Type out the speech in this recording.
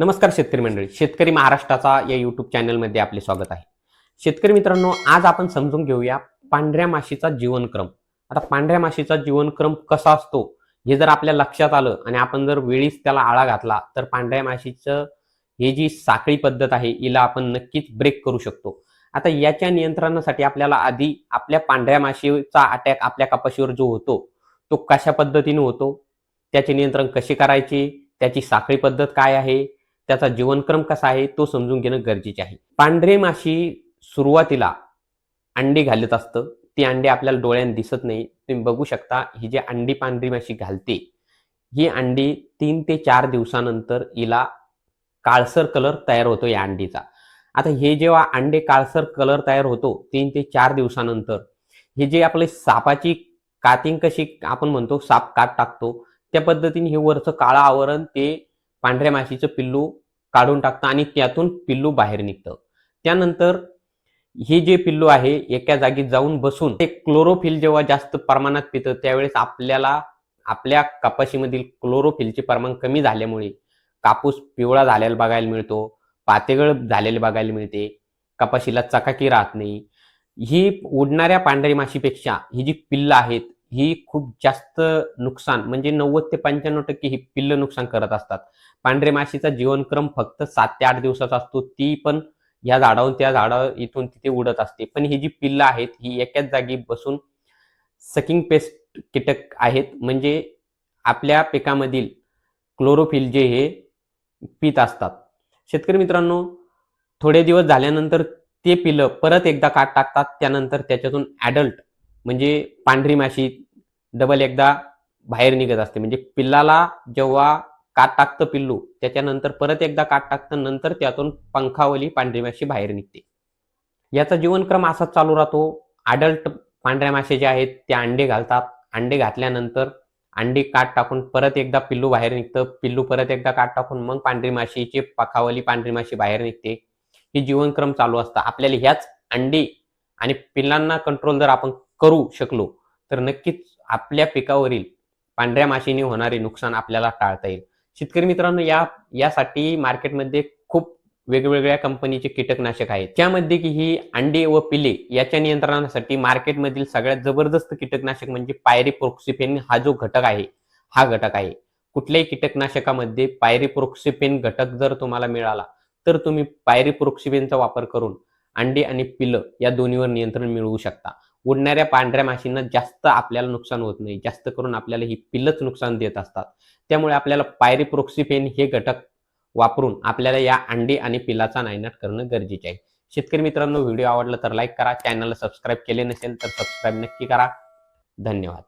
नमस्कार शेतकरी मंडळी. शेतकरी महाराष्ट्राचा या युट्यूब चॅनलमध्ये आपले स्वागत आहे. शेतकरी मित्रांनो आज आपण समजून घेऊया पांढऱ्या माशीचा जीवनक्रम. आता पांढऱ्या माशीचा जीवनक्रम कसा असतो हे जर आपल्या लक्षात आलं आणि आपण जर वेळीच त्याला आळा घातला तर पांढऱ्या माशीचं हे जी साखळी पद्धत आहे हिला आपण नक्कीच ब्रेक करू शकतो. आता याच्या नियंत्रणासाठी आपल्याला आधी आपल्या पांढऱ्या माशीचा अटॅक आपल्या कपाशीवर जो होतो तो कशा पद्धतीने होतो त्याचे नियंत्रण कसे करायचे त्याची साखळी पद्धत काय आहे त्याचा जीवनक्रम कसा आहे तो समजून घेणं गरजेचे आहे. पांढरे माशी सुरुवातीला अंडी घालत असतं. ती अंडी आपल्याला डोळ्यात दिसत नाही. तुम्ही बघू शकता ही जी अंडी पांढरी माशी घालते ही अंडी तीन ते चार दिवसानंतर हिला काळसर कलर तयार होतो या अंडीचा. आता हे जेव्हा अंडे काळसर कलर तयार होतो तीन ते चार दिवसानंतर हे जे आपले सापाची कातिंग कशी आपण म्हणतो साप कात टाकतो त्या पद्धतीने हे वरचं काळं आवरण ते पांढऱ्या माशीचं पिल्लू काढून टाकतं आणि त्यातून पिल्लू बाहेर निघतं. त्यानंतर हे जे पिल्लू आहे एका जागी जाऊन बसून ते क्लोरोफिल जेव्हा जास्त प्रमाणात पितं त्यावेळेस आपल्याला आपल्या कपाशीमधील क्लोरोफिलचे प्रमाण कमी झाल्यामुळे कापूस पिवळा झालेला बघायला मिळतो पातेगळ झालेले बघायला मिळते कपाशीला चकाकी राहत नाही. ही उडणाऱ्या पांढरी माशीपेक्षा ही जी पिल्लं आहेत ही खूप जास्त नुकसान म्हणजे नव्वद ते पंच्याण्णव टक्के ही पिल्लं नुकसान करत असतात. पांढरे माशीचा जीवनक्रम फक्त सात ते आठ दिवसाचा असतो ती पण या झाडावरून त्या झाडा इथून तिथे उडत असते. पण ही जी पिल्लं आहेत ही एकाच जागी बसून सकिंग पेस्ट कीटक आहेत. म्हणजे आपल्या पिकामधील क्लोरोफिल जे हे पित असतात. शेतकरी मित्रांनो थोडे दिवस झाल्यानंतर ते पिलं परत एकदा काट टाकतात त्यानंतर त्याच्यातून ॲडल्ट म्हणजे पांढरी माशी डबल एकदा बाहेर निघत असते. म्हणजे पिल्लाला जेव्हा काट टाकतं पिल्लू त्याच्यानंतर परत एकदा काट टाकतं नंतर त्यातून पंखावली पांढरी माशी बाहेर निघते. याचा जीवनक्रम असाच चालू राहतो. अडल्ट पांढऱ्या मासे जे आहेत ते अंडे घालतात. अंडे घातल्यानंतर अंडी काट टाकून परत एकदा पिल्लू बाहेर निघतं. पिल्लू परत एकदा काट टाकून मग पांढरी माशीची पखावली पांढरी माशी बाहेर निघते. हे जीवनक्रम चालू असतं. आपल्याला ह्याच अंडी आणि पिल्लांना कंट्रोल जर आपण करू शकलो तर नक्कीच आपल्या पिकावरील पांढऱ्या माशीने होणारे नुकसान आपल्याला टाळता येईल. शेतकरी मित्रांनो या यासाठी मार्केटमध्ये खूप वेगवेगळ्या कंपनीचे कीटकनाशक आहेत. त्यामध्ये की ही अंडी व पिले याच्या नियंत्रणासाठी मार्केटमधील सगळ्यात जबरदस्त कीटकनाशक म्हणजे पायरीप्रोक्सिफेन हा जो घटक आहे हा घटक आहे. कुठल्याही कीटकनाशकामध्ये पायरीप्रोक्सिफेन घटक जर तुम्हाला मिळाला तर तुम्ही पायरीप्रोक्सिफेनचा वापर करून अंडी आणि पिलं या दोन्हीवर नियंत्रण मिळवू शकता. उडणाऱ्या पांढऱ्या माशींना जास्त आपल्याला नुकसान होत नाही. जास्त करून आपल्याला ही पिल्लच नुकसान देत असतात. त्यामुळे आपल्याला पायरीप्रोक्सिफेन हे घटक वापरून आपल्याला या अंडी आणि पिलाचा नायनाट करणं गरजेचे आहे. शेतकरी मित्रांनो व्हिडिओ आवडला तर लाईक करा. चॅनलला सबस्क्राईब केले नसेल तर सबस्क्राईब नक्की करा. धन्यवाद.